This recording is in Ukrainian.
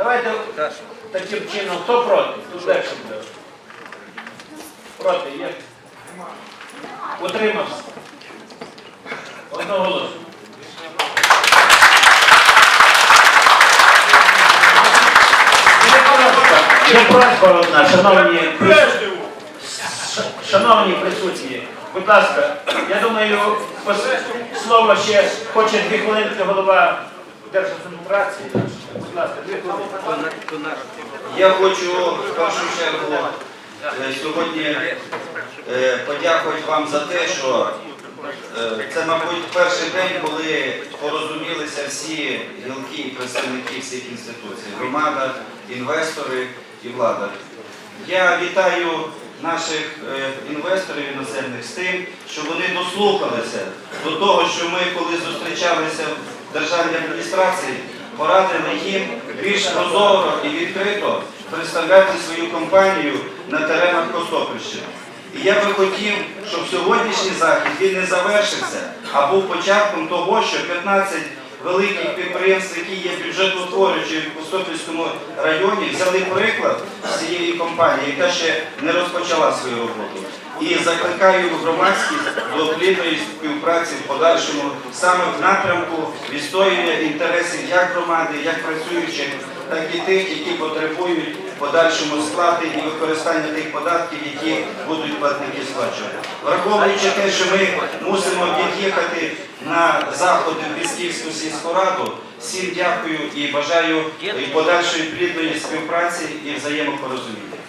Давайте таким чином, хто проти? Тут легше буде. Проти є? Утримався. Одноголосно. Ще просьба шановні присутні. Шановні присутні, будь ласка, я думаю, слово ще хоче дві хвилинки голова Хвилинки. Я хочу в першу чергу е, сьогодні е, подякувати вам за те, що е, це, мабуть, перший день, коли порозумілися всі гілки і представники всіх інституцій, громада, інвестори і влада. Я вітаю наших інвесторів іноземних з тим, що вони дослухалися до того, що ми, коли зустрічалися в державній адміністрації, порадили їм більш прозоро і відкрито представляти свою компанію на теренах Костопільщини. І я би хотів, щоб сьогоднішній захід він не завершився, а був початком того, що 15 великих підприємств, які є бюджетоутворюючі в Костопільському районі, взяли приклад з цієї компанії, яка ще не розпочала свою роботу. І закликаю громадськість до плідної співпраці в подальшому саме в напрямку відстоювання інтересів як громади, як працюючих, так і тих, які потребують подальшому сплати і використання тих податків, які будуть платники сплачувати. Враховуючи те, що ми мусимо від'їхати на заходи в Пісківську сільську раду, всім дякую і бажаю подальшої плідної співпраці і взаємопорозуміння.